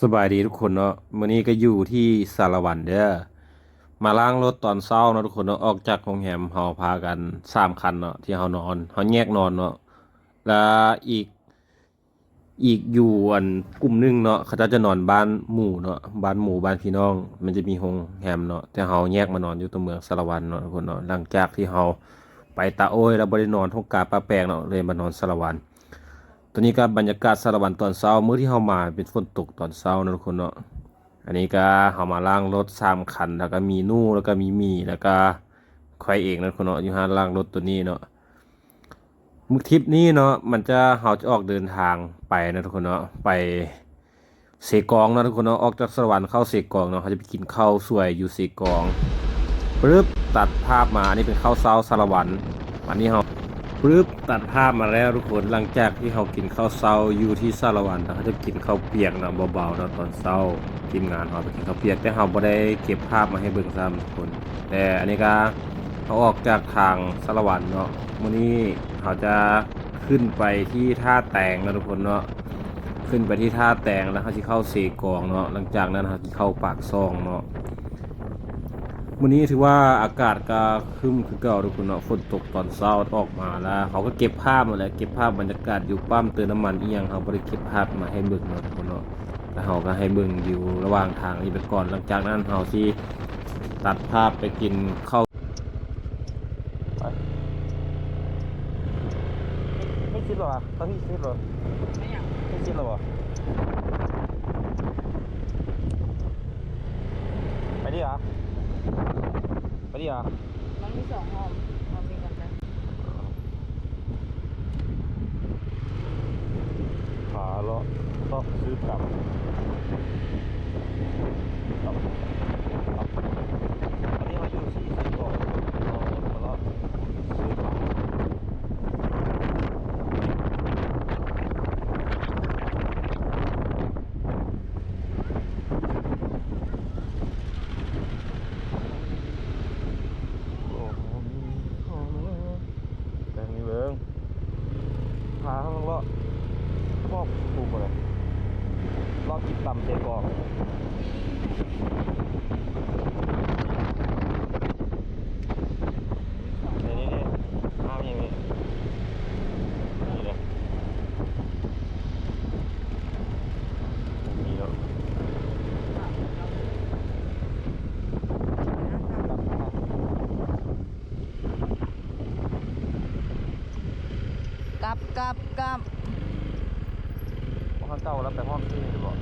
สบายดีทุกคนเนาะมื้อนี้ก็อยู่ที่สารวันเด้อ มาล้างรถตอนเช้าเนาะทุกคนเนาะ ออกจากโรงแรมเฮาพากันสามคันเนาะที่เฮานอนเฮาแยกนอนเนาะ แล้วอีกอีกอยู่อันกลุ่มนึงเนาะเขาจะจะนอนบ้านหมู่เนาะ บ้านหมู่บ้านพี่น้อง มันจะมีโรงแรมเนาะ แต่เฮาแยกมานอนอยู่ตัวเมืองสารวันเนาะทุกคนเนาะ หลังจากที่เฮาไปตาโอ้ยแล้วบ่ได้นอนทงกาปลาแปลงเนาะ เลยมานอนสารวัน ตอนนี้ก็บรรยากาศสารวันตอนเช้ามื้อที่เฮามาเป็นฝนตกตอนเช้านะทุกคนเนาะอันนี้ก็เฮามาล้างรถสามคัน แล้วก็มีนู่แล้วก็มีมีแล้วก็ควายเองนะทุกคนเนาะอยู่หาล้างรถตัวนี้เนาะมื้อทริปนี้เนาะมันจะเฮาจะออกเดินทางไปนะทุกคนเนาะไปเสกองนะทุกคนเนาะออกจากสวรรค์เข้าเสกองเนาะเขาจะไปกินข้าวสวยอยู่เสกองปึ๊บตัดภาพมาอันนี้เป็นข้าวเช้าสารวันอันนี้เฮา ปึ๊บตัดภาพมาแล้วทุกคนหลังจากที่เขากินข้าวเช้าอยู่ที่สารวันนะเขาจะกินข้าวเปียกนะเบาๆนะตอนเช้าทีมงานเขาไปกินข้าวเปียกแต่เขาไม่ได้เก็บภาพมาให้เบิ่งซ้ำทุกคน แต่อันนี้ก็เขาออกจากทางสารวันเนาะวันนี้เขาจะขึ้นไปที่ท่าแตงนะทุกคนเนาะขึ้นไปที่ท่าแตงแล้วเขาจะเข้าเสกองเนาะหลังจากนั้นเขาจะเข้าปากซองเนาะ วันนี้ถือว่าอากาศก็คึมคือเก่าทุกคนเนาะฝนตกตอนเช้าออกมาแล้ว เขาก็เก็บภาพมาแล้วเก็บภาพบรรยากาศอยู่ปั๊มเติมน้ำมันอีหยังเขาบ่ได้เก็บภาพมาให้เบิ่งเนาะทุกคนเนาะแล้วเขาก็ให้เบิ่งอยู่ระหว่างทางนี้ไปก่อนหลังจากนั้นเขาสิตัดภาพไปกินข้าวไม่คิดหรอตอนพี่คิดหรอไม่อยากไม่คิดหรอไปดิเหรอ ไปดิเหรอมันมีสองห้องห้องนี้ก่อนนะขาเลาะต้องซื้อกลับกลับกลับอันนี้มาอยู่ที่สิบก่อนเรามาเลาะซื้อกลับ โอ้โหแต่นี่เบิ้งพาเขาเลาะชอบถูกเลยรอบจิบต่ำเตะกองนี่นี่นี่ห้ามอย่างนี้นี่เลยมีแล้วกลับมา กลับกลับกับห้องเก่าแล้วไปห้องที่หรือเปล่า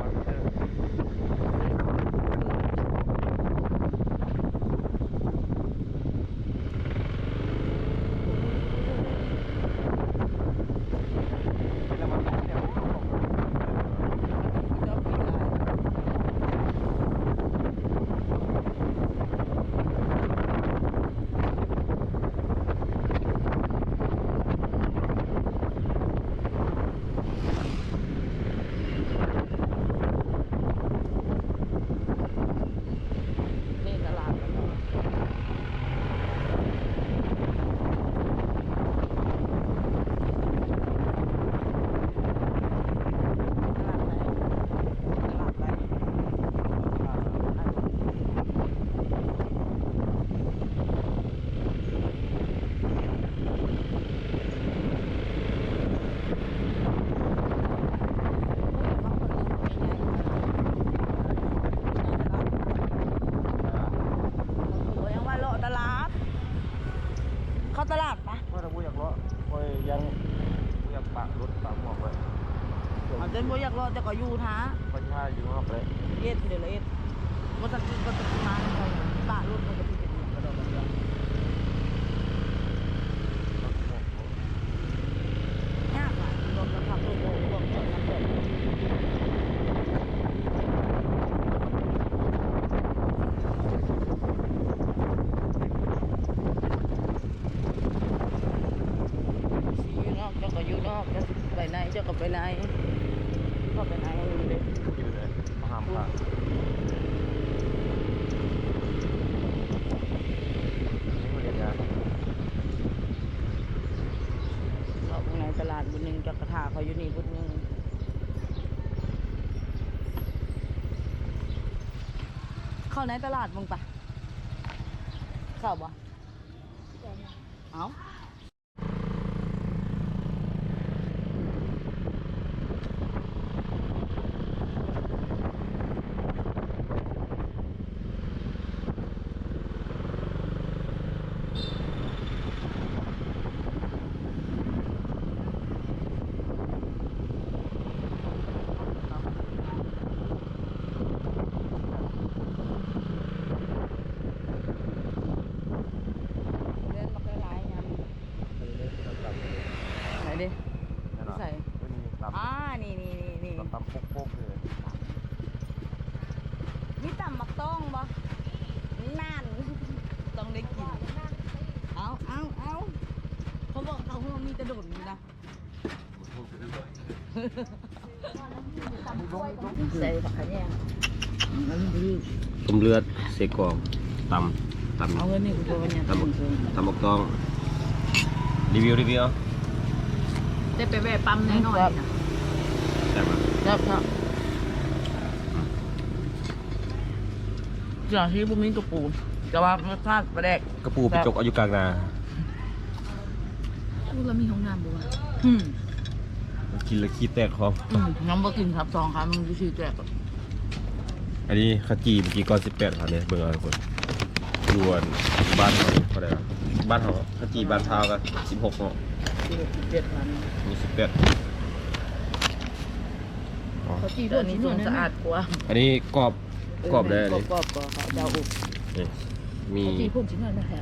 มาเจอแล้วมันต้องเที่ยว กลับอีกแล้ว นี่ตลาดกันเนาะตลาดไหนตลาดไหนโอ้ยยังว่าเลาะตลาด เข้าตลาดปะ ว่าถ้ากูอยากเลาะคอยยังกูอยากปากรถปากหมอกไว้ เอาเต้นบ่ อยู่ท่าอยู่นอกเลย เอ็ดเดี๋ยวละเอ็ดบ่สักบ่สักมาเขาตะรถมันก็สิเป็นอย่างกระโดดกระเดือกยากอะรถมันขับรถโบกรถจอดขับรถสิอยู่นอกเจ้าก็อยู่นอกเจ้าสิไปไหนเจ้าก็ไปไหนเข้าไปไหนเอาอยู่เด้ อยู่ไหน เข้า ในตลาดมึงปะเข้าบ่เอา เล่นมาก็ร้ายงานไหนดิใส่ ตำ อ่านี่นี่นี่นี่ ตำตำโป๊กๆเลย นี่ต่ำมักต้องบ่นั่นต้องได้กิน เอาเอาเอาเขาบอกเขาว่ามีกระโดดอยู่นะ ใส่ผักขะแยงมันดีต้มเลือดเสกกรองตำตำ เอาเงินนี่กูโดนเนี่ยตำบักตำบักตอง รีวิวรีวิวเอาได้ไปแวะปั๊มหน่อยๆนะแต่มาครับครับจากที่บุ้มนี้ตัวปูแต่ว่ารสชาติประแดกกระปูไปจกเอายุกลางนาพูดแล้วมีห้องน้ำบ่วะอืม กินแล้วขี้แตกคออืมน้ำบ่กินครับสองครับมันจะชื่อแจกอันนี้ข้าวจีเมื่อกี้ก้อนสิบแปดครับเนี่ยเบิ่งเอาทุกคนยวนบ้านเขาเขาได้ครับบ้านเขาข้าวจีบ้านเท้ากันสิบหกเนาะเจ็ดพันมีสิบแปดเขาจีด้วยนี่สะอาดกว่าอันนี้กรอบกรอบได้อันกรอนี้บกรอบกรอบเขาเจ้าอุกนี่มีเขาจีพุ่มชิ้นนั้นนะแฮะ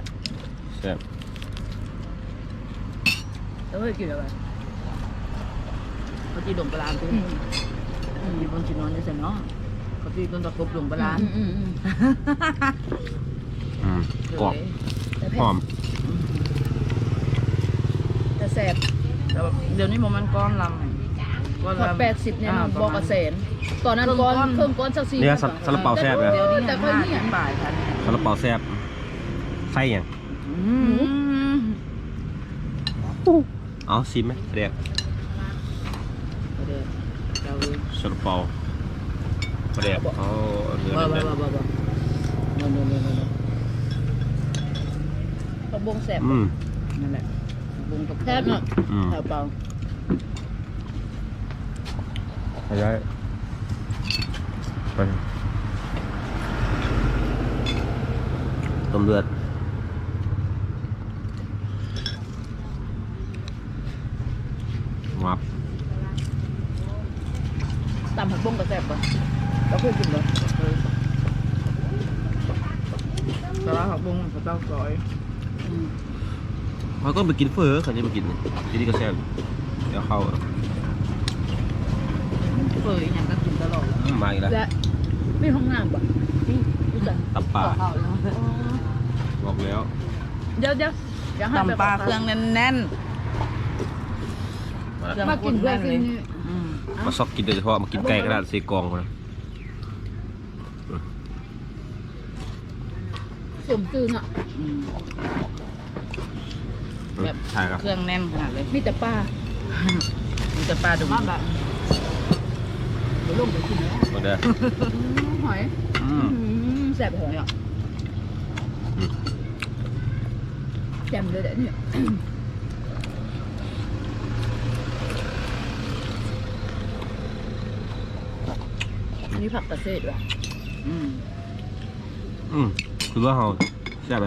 แซ่บแล้วเคยกินอะไร เขาจีดงปลาตัวนี้มีบนชิ้นนอนจะเสร็จเนาะเขาจีต้นตะกบดงปลาอืมกรอบหอมจะแสบแต่ว่าเดี๋ยวนี้โมมันก้อนลำก้อนพอลำแปดสิบเนี่ยาบอกกระเสนตอนนั้นก้อนเครื่องก้อนสักสี่เนี่ยซาซาลาเปาแซ่บเลยเดี๋ยวนี้แต่แต่ก็ก็เนี่เนี่ยยบ่ายพันซาลาเปาแซ่บไส้หยังอืมเอาซิมไหมเรียก เดี๋ยวเดี๋ยว ซาลาเปาเรียกเอาเนื้อบ้าบ้าเนื้อบ้าบ้าบ้าโน่นโน่นโน่นโน่นกระบงแสบอืมนั่นแหละบุ้งกับแทบเนาะอืมแถวเปล่าไปได้ไปต้มเลือดงับ ตำผักบุ้งกับแซ่บป่ะเราเคยกินเหรอเคยแต่ว่าผักบุ้งผักเจ้าซอยอืมเขาก็ไปกินเฟอเขาจะมากินนี่ที่นี่ก็แซ่บเดี๋ยวเข้าเคยอย่างก็กินตลอดอืมมาอีกแล้วและไม่ห้องน้ำป่ะนี่รู้จักตับป่าข้าวแล้วบอกแล้วเดี๋ยวเดี๋ยวเดี๋ยวให้ไปตำปลาเครื่องแน่นมาๆมากินเพื่อนกินนี่อื มมาซอกกินโดยเฉพาะมากินไก่กระดาษเซกองมาสมซื่อเนาะอืมแบบใช่ครับเครื่องแน่นขนาดเลยมีแต่ปลามีแต่ปลาดุกแบบเดี๋ยวลงไปกินแล้วมาเด้อหอยอืมอืมแสบหอยเนี่ยแจ่มเลยเดี๋ยวนี้อั นนี้ผักกระเสดว่ะอืมอืมคือว่าเขาแซ่บไหม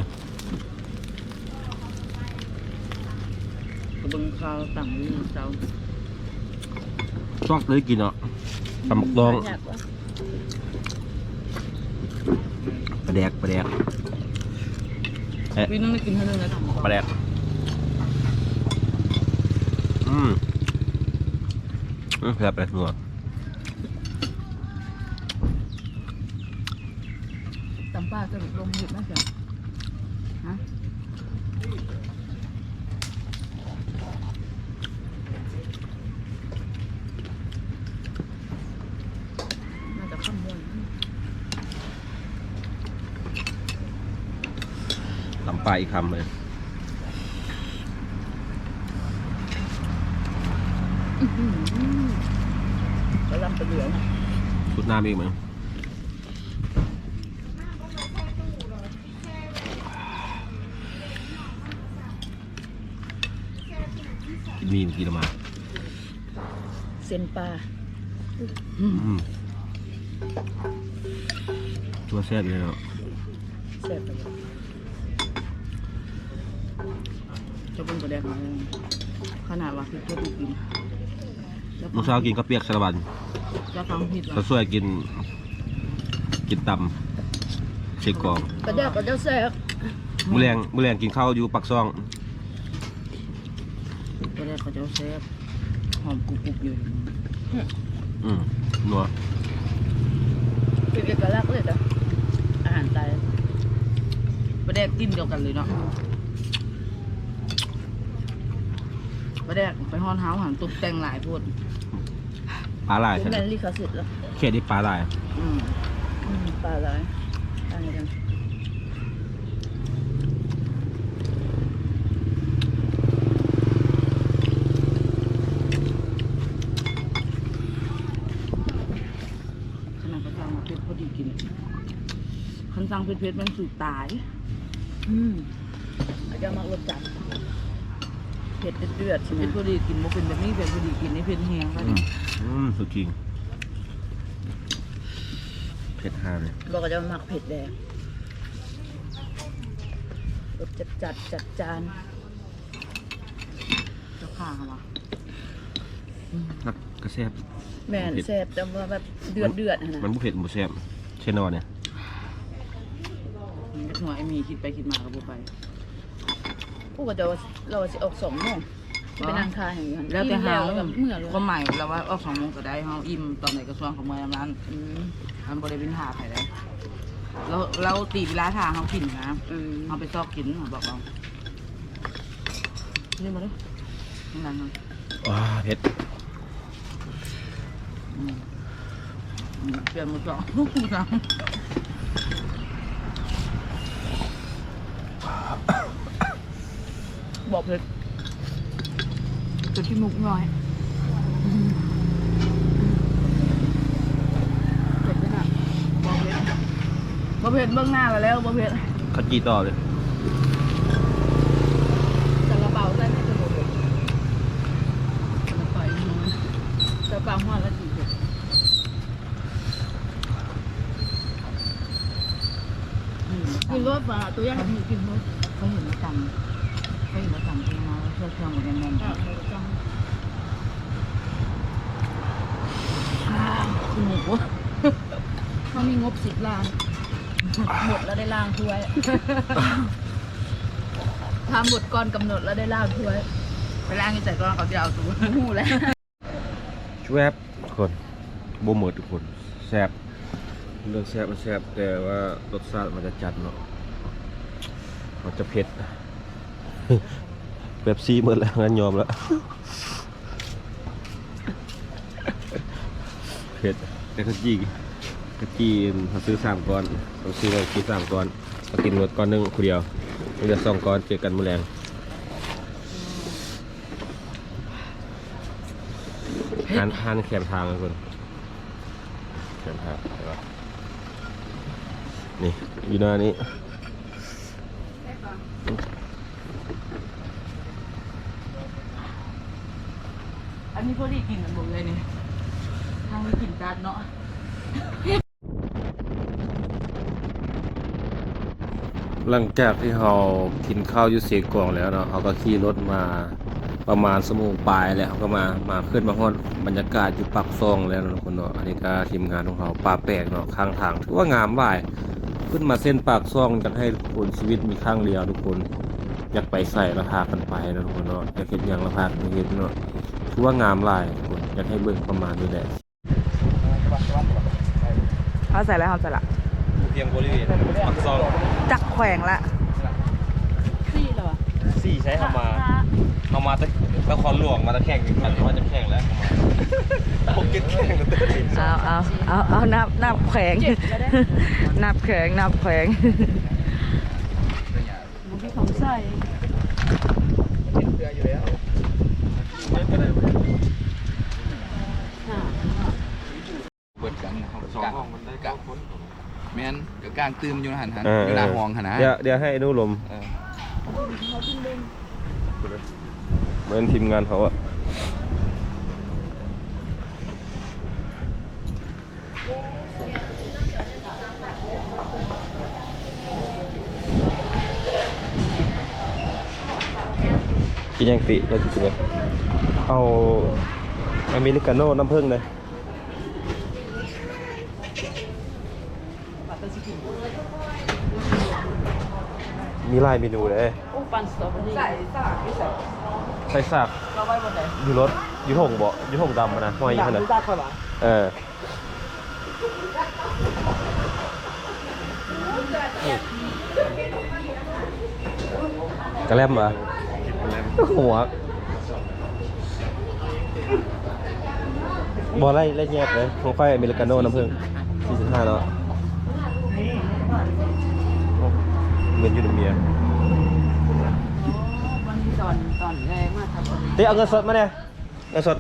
กระเบื้องข้าวต่างวิเจ้าซอกเลยกินเนาะตำบักดองยากว่ะปลาแดกปลาแดกเอ๊ะพี่น้องไม่กินเท่านึงนะปลาแดกอืมอืมแซ่บเลยนัวามปลายคำเลยแล้วลำเป็นเหลืองชุดน้ำมีกไหมกินมีนกินมาเซนปลาตัวแซ่บเลยเนาะแซ่บเลย เป็นประเด็นมาเลยขนาดว่าคือเพื่อนกินแล้วมื้อเช้ากินข้าวเปียกสารบันจะฟังผิดข้าว่าวสวยกิน กินตำเชกกองกระเดกกระเดกแซ่บมื้อแรงมื้อแรงกินข้าวอยู่ปักซองกระเดกกระเดกแซ่บหอมกรุบๆอยู่อืมนัวเป็นเอกลักษณ์เลยจ้ะอาหารไทยประเดกกินเดียวกันเลยเนาะ ประเดกไปห้อนเท้าหันตกแต่งหลายโพดปลาลายเป็ใช่นไหมแมนลิขสิทธิ์แล้วเขตนี้ปลาลายอืมอืมปลาร้ายอะไรกันขนาดกระซังเพชรพอดีกินคันซังเพชรเพชรมันสูตาย อืมอาจจะมักรสจัดเผ็ดเดือดๆใช่ไหมเป็นพอดีกินบ่เป็นแบบนี้เป็นพอดีกินนี่เป็นแห้งแล้วอืนี่มอืมสุดจริงเผ็ดห้าเลยบอกก็จะมักเผ็ดแดงรสจัดจัดจัดจานเจ้าข้าค่ะวะนักกระแซ่บแม่นเผ็ดแซ่บแต่ว่าแบบเดือดเดือดๆอะมันนะบ่เผ็ดบ่แซ่บเช่นนอนเนี่ยหัวไอ้มีคิดไปคิดมาก็บ่ไป ผู้ก็จะว่าเราสิออกสองโมงสิไปนั่งทานอย่างนี้แล้วแต่หาแล้วก็เมื่อเลยก็หมายแล้วว่าออกสองโมงก็ได้เฮาอิ่มตอนไหนก็ช่วงของมื้อนั้นอืมมันบ่ได้เป็นหาไผได้เราเราตีเวลาทางเฮากินนะอืมเฮาไปซอกกินเขาบอกเรานี่มาเด้อข้างหลังเนาะว้าเผ็ดอืมอืมเปลี่ยนมือสองมือสอง บอกเลยจุดที่มุกน้อยเผ็ดไหมน่ะบ่เผ็ดบ่เผ็ดเบื้องหน้าก็แล้วบ่เผ็ดข้าวจีต่อเลยซาลาเปาใส่ไม่จะหมดเลยแล้วปล่อยให้มันซาลาเปาหัวละกี่เผ็ดอืมกินรสปลาตัวย่างมีกินรสเขาเห็นมาจำเขาเห็น คือหมดเขามีงบสิบล้านหมดแล้วได้ล่างถ้วยทำหมดก่อนกำหนดแล้วได้ล่างถ้วยไปล้างให้ใส่ก่อนเขาจะเอาตัวหูแล้วชวบทุกคนบ่หมดทุกคนแซ่บเรื่องแซ่บมันแซ่บแต่ว่ารสชาติมันจะจัดเนาะมันจะเผ็ด เป๊ปซี่หมดแล้วงั้นยอมแล้วเผ็ดแต่ข้าวจีข้าวจีเขาซื้อสามก้อนเขาซื้อมากินสามก้อนเขากินหมดก้อนหนึงคนเดียวเหลือสองก้อนเจอกันมื้อแรงหันหันแขนทางเลยคนแขนทางเห็นปะนี่อยู่หน้านี้ อันนี้พอดีกินกันหมดเลยนี่ทางนี้กินจัดเนาะหลังจากที่เรากินข้าวอยุเสกองแล้วเนาะเขาก็ขี่รถมาประมาณสมุงปลายแล้วเขาก็มามาขึ้นมาฮอดบรรยากาศอยู่ปักซองแล้วนะทุกคนเนาะอันนี้ก็ทีมงานของเขาป่าแปลกเนาะข้างทางถือว่างามหลายขึ้นมาเส้นปากซองอยากให้คนชีวิตมีข้างเดียวทุกคนอยากไปใส่ราคากันไปนะทุกคนเนาะอยากเห็นอย่างราคากันเห็นเนาะ ถือว่างามหลายทุกคนอยากให้เบิ่งประมาณนี้แหละเขาใส่แล้วเขาใส่ละเพียงบริเวณปักซองจักแขวงละซี่เหรอสี่ใช้เข้ามาเข้ามาตะตะคอนหลวงมาตะแข่งกันว่าจะแข่งแล้วผมกินแข่งกันเต็มเอาเอาเอาเอานับนับแขวงนับแขวงนับแขวงมันพี่ของใส่เเบิดกันสองห้องมันได้กะแม่นกับกางตืมอยู่นะหันหันอยู่หน้าห้องหันนะเดี๋ยวเดี๋ยวให้ดูลมเออหมือนทีมงานเขาอะกินยังติแล้วกินยัง เอาอเมริกาโน่น้ำผึ้งเลยมีหลายเมนูเลยโอ้ปันสตรอเบอรี่ใส่สากไม่ใส่ใส่ซากเราไว้บนไหนอยู่รถอยู่หงบ่อยู่หงดำอะนะห้อยอยู่ดำขนาดไม่ได้ค่อยหวานเออกระแลมเหรอหัว บอไล่ไล่แยกเลยของไฟอเมริกาโน่น้ำผึ้ง45เนาะโอ้เหมือนยูโดเมียตอนตอนแรงมากครับเต้เอาเงินสดมาเนี่ยเงินสด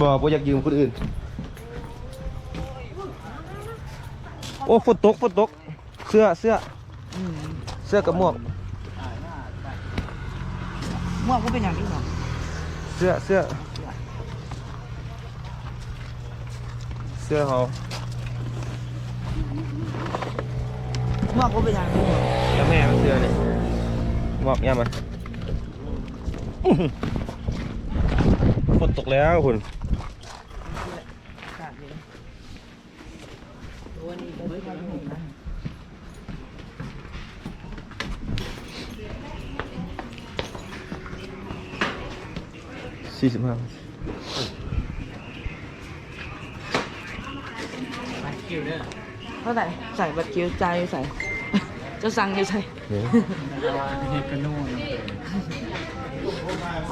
บอกว่าอยากยืมคนอื่น โอ้ฝนตกฝนตก เสื้อเสื้อเสื้อกับหมวกหมวงก็เป็นอย่างนี้เหรอ เสื้อเสื้อเสื้อเขาม่วงก็เป็นอย่างนี้เหรอแล้วแม่มันเสื้อนี่หมวกย่ามันอื้อหือฝนตกแล้วคุณ ขาดเลยตัวนี้ก็ไม่ค่อยเห็นนะ สี่สิบห้าเท่าไหร่ใส่บัตรคิวใจายใส่จะสั่งอยู่ใส่เนี่ย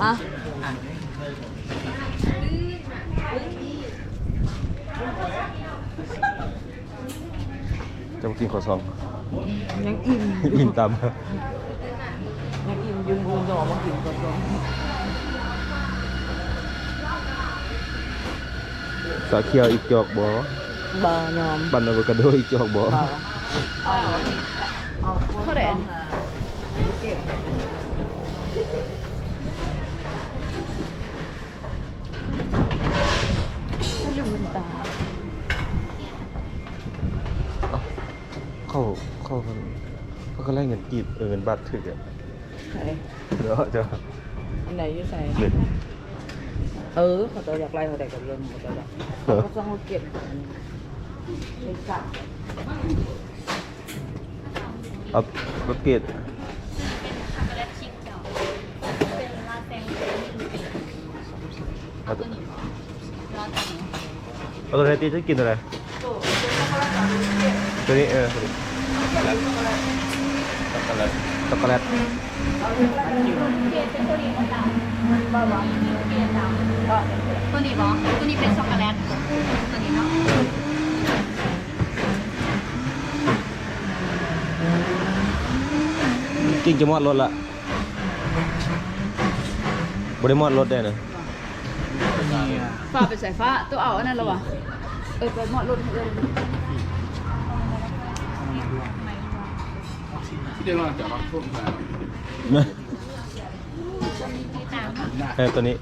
อะจะมากินข้าวซองยังอิ่มอิ่มตามยังอิ่มยืนยืนจะออกมากินก่อนก่อน สาเขียวอีกจอกบ่บายอมบันอะโวคาโดอีกจอกบ่บ่เอาเอาเท่าไหร่ถ้าลืมมันตาเข้าเข้ากันเขาก็ไล่เงินกีบเออเงินบาทถึกอะไหนเดี๋ยวจะอันไหนอยู่ใส่ เออเขาจะอยากไล่เขาแต่กับเรื่องเขาจะอยากเขาก็ต้องเอาเก็บเป็นสัตว์เอาบักเก็ตเอาตัวเอาตัวไหนตีจะกินอะไร ตัวนี้เออตัวนี้ช็อกโกแลตช็อกโกแลต ตัวนี้บอตัวนี้เป็นช็อกโกแลตตัวนี้เนาะกิ้งจะมอดรถละบริมอดรถได้นะฟ้าไปใส่ฟ้าตัวเอาอันนั้นแล้ววะเออไปหมดรถเลยที่เดินมาจากวัดทุ่งมา เออตัวนี้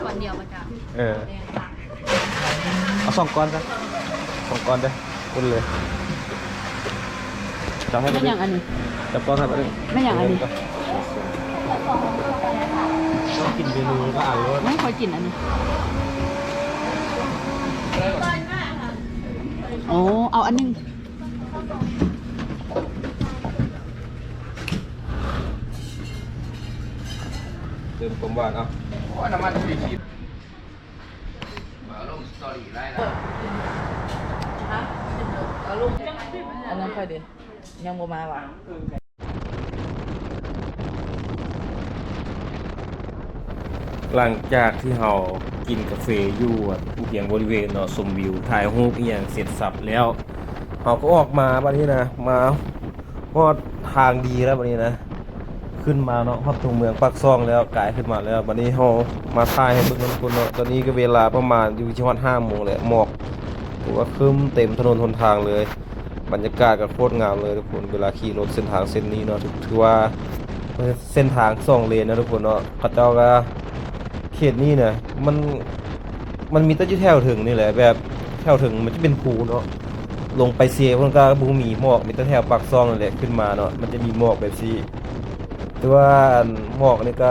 ส่วนเดียวมาจ้ะเออเอาสองก้อนซะสองก้อนได้คุณเลยจับให้ไม่อย่างอันนี้ จับก้อนให้ไปเลยไม่อย่างอันนี้ ต้องกินเมนูก็อ่านรถไม่ค่อยกินอันนี้ โอ้ เอาอันหนึงเติมความหวานเอา เพราะน้ำมันสี่ขีดมาลงสตอรี่ได้นะเอาลูกอันนั้นค่อยดียังบ่มาว่ะหลังจากที่เรากินกาแฟอยู่อะเพียงบริเวณเนาะชมวิวถ่ายรูปอีหยังเสร็จสับแล้วเราก็ออกมาบัดนี้นะ มาฮอดทางดีแล้วบัดนี้นะ ขึ้นมาเนาะฮอดตรงเมืองปากซองแล้วกลายขึ้นมาแล้วบัดนี้เรามาถ่ายให้เบิ่งกันคนเนาะตอนนี้ก็เวลาประมาณอยู่ที่ฮอด5โมงแล้วหมอกถือว่าครึ้มเต็มถนนหนทางเลย บรรยากาศก็โคตรงามเลยทุกคนเวลาขี่รถเส้นทางเส้นนี้เนาะถือว่าเส้นทางสองเลนนะทุกคนเนาะเขาเจ้าก็เขตนี้เนี่ยมันมันมีแต้อยู่แถวถึงนี่แหละแบบแถวถึงมันจะเป็นภูเนาะลงไปเสียเพิ่นก็บ่มีหมอกมีแต่แถวปากซองนั่นแหละขึ้นมาเนาะมันจะมีหมอกแบบซี่ แต่ว่าหมอกนี่ก็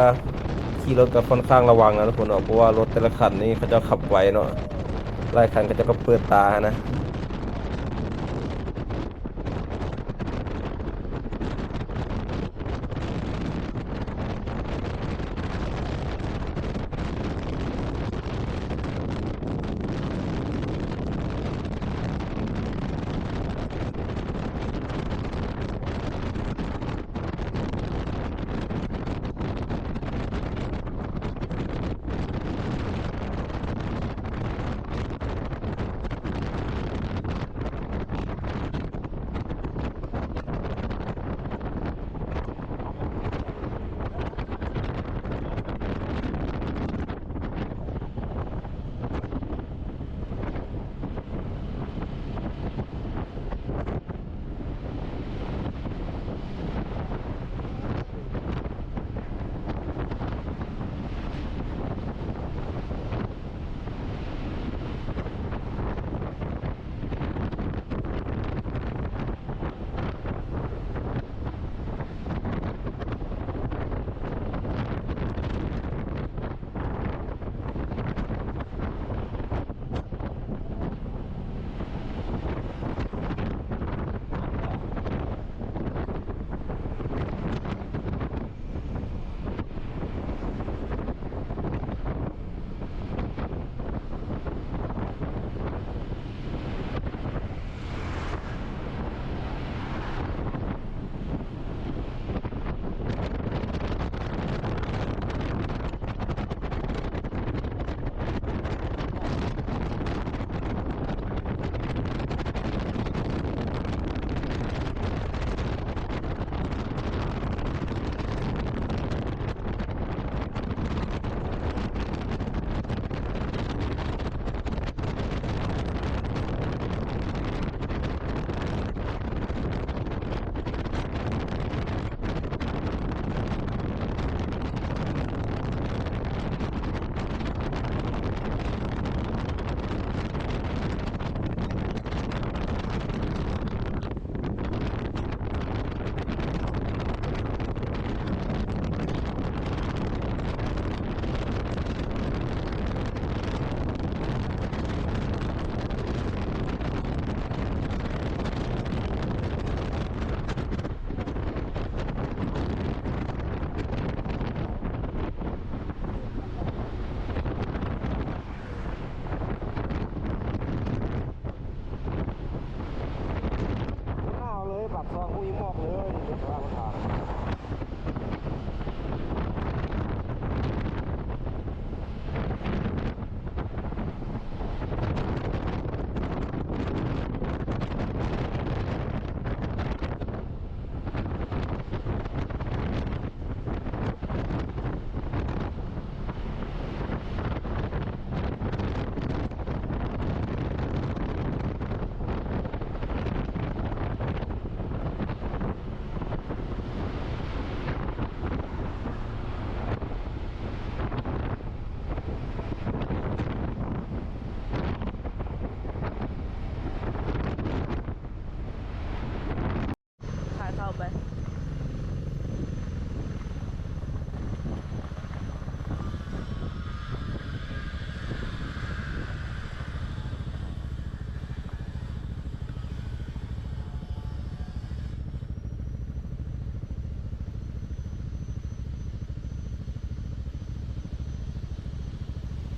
ขี่รถก็ค่อนข้างระวังนะทุกคนเนาะเพราะว่ารถแต่ละคันนี่เขาจะขับไวเนาะหลายคันก็จะก็เปิดตานะ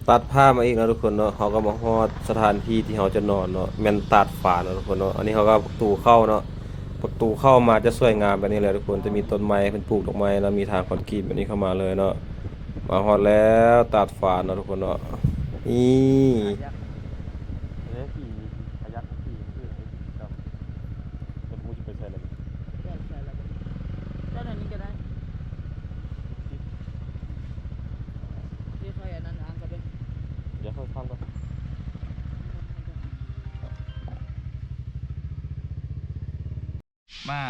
ตัดผ้ามาอีกนะทุกคนเนาะเขาก็มาฮอดสถานที่ที่เขาจะนอนเนาะแม่นตัดฝาเนาะทุกคนเนาะอันนี้เขาก็ประตูเข้าเนาะประตูเข้ามาจะสวยงามแบบนี้เลยทุกคนจะมีต้นไม้เป็นปลูกดอกไม้แล้วมีทางคอนกรีตแบบนี้เข้ามาเลยเนาะมาฮอดแล้วตัดฝาเนาะทุกคนเนาะนี่ เนี่ยขี่ขยักขี่คือไอ้ดำแต่กูจะไปใส่อะไร ใช่ใช่แล้วเจ้าหน้านี้ก็ได้ที่ค่อยอันนั้นอ่านก็ได้ เดี๋ยวค่อยฟังก่อน มา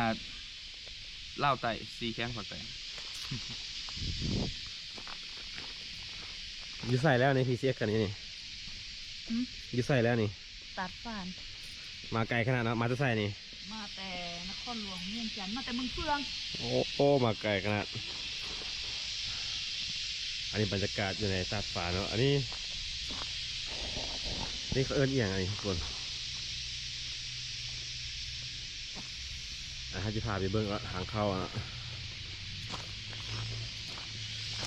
เล่าวไต่ซีแข้งผักไต่อยู่ใส่แล้วในพีเซียกันนี่นี่หืม อยู่ใส่แล้วนี่ ตัดฝาน มาไกลขนาดนั้นมาจะใส่นี่ มาแต่นครหลวงเวียงจันทน์มาแต่เมืองเฟืองโอ้โอ้มาไกลขนาด อันนี้บรรยากาศอยู่ในตาดฟ้าเนาะ อันนี้ นี่เขาเอิ้นอหย่างไรทุกคน อะให้จะพาไปเบิ้งว่าทางเข้าอะ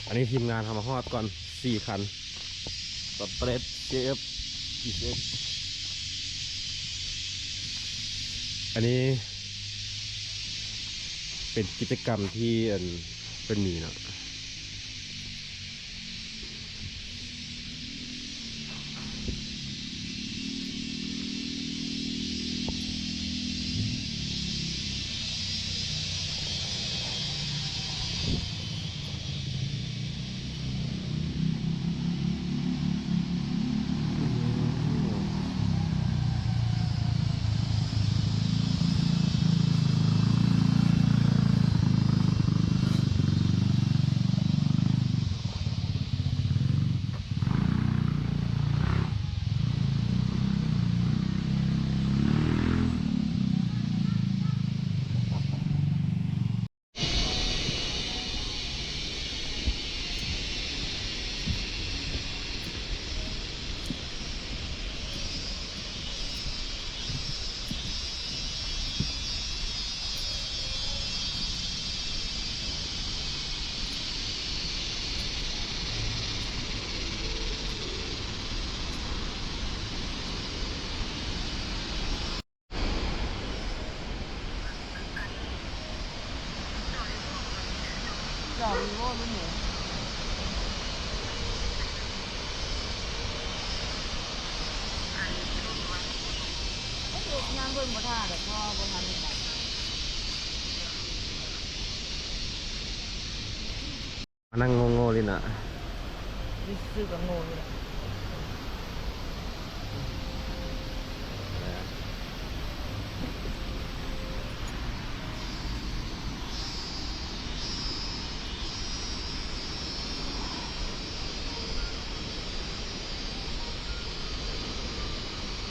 อันนี้ทีมงานทำมาฮอดก่อนสี่คันสเปรดเจฟอีเซฟอันนี้ เป็นกิจกรรมที่เป็นมีเนาะ เบิ่งบ่ท่าแต่พ่อบ่ทันได้ไปมานั่งโง่ๆเลยนะดิซื้อกับโง่อยู่แหละ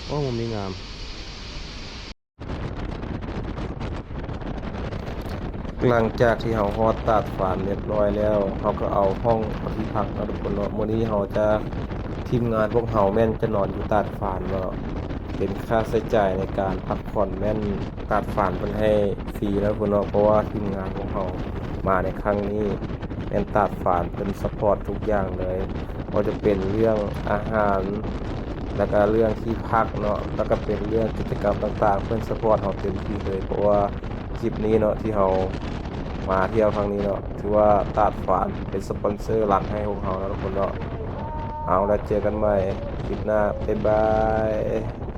โอ้มุมนี้งาม หลังจากที่เราฮอดตาดฝานเรียบร้อยแล้วเราก็เอาห้องเอาที่พักเราทุกคนเนาะมื้อนี้เราจะทีมงานพวกเราแม่นจะนอนอยู่ตาดฝานเนาะเป็นค่าใช้จ่ายในการพักผ่อนแม่นตาดฝานเพิ่นให้ฟรีแล้วพุ่นเนาะเพราะว่าทีมงานของเรามาในครั้งนี้แม่นตาดฝานเป็นซัพพอร์ตทุกอย่างเลยบ่ว่าจะเป็นเรื่องอาหาร แล้วก็เรื่องที่พักเนาะ แล้วก็เป็นเรื่องกิจกรรมต่างๆ เพื่อนสปอร์ตเราเต็มที่เลย เพราะว่า คลิปนี้เนาะที่เรามาเที่ยวครั้งนี้เนาะถือว่าตาดฝานเป็นสปอนเซอร์หลักให้พวกเราแล้วทุกคนเนาะเอาแล้วเจอกันใหม่คลิปหน้าบ๊ายบาย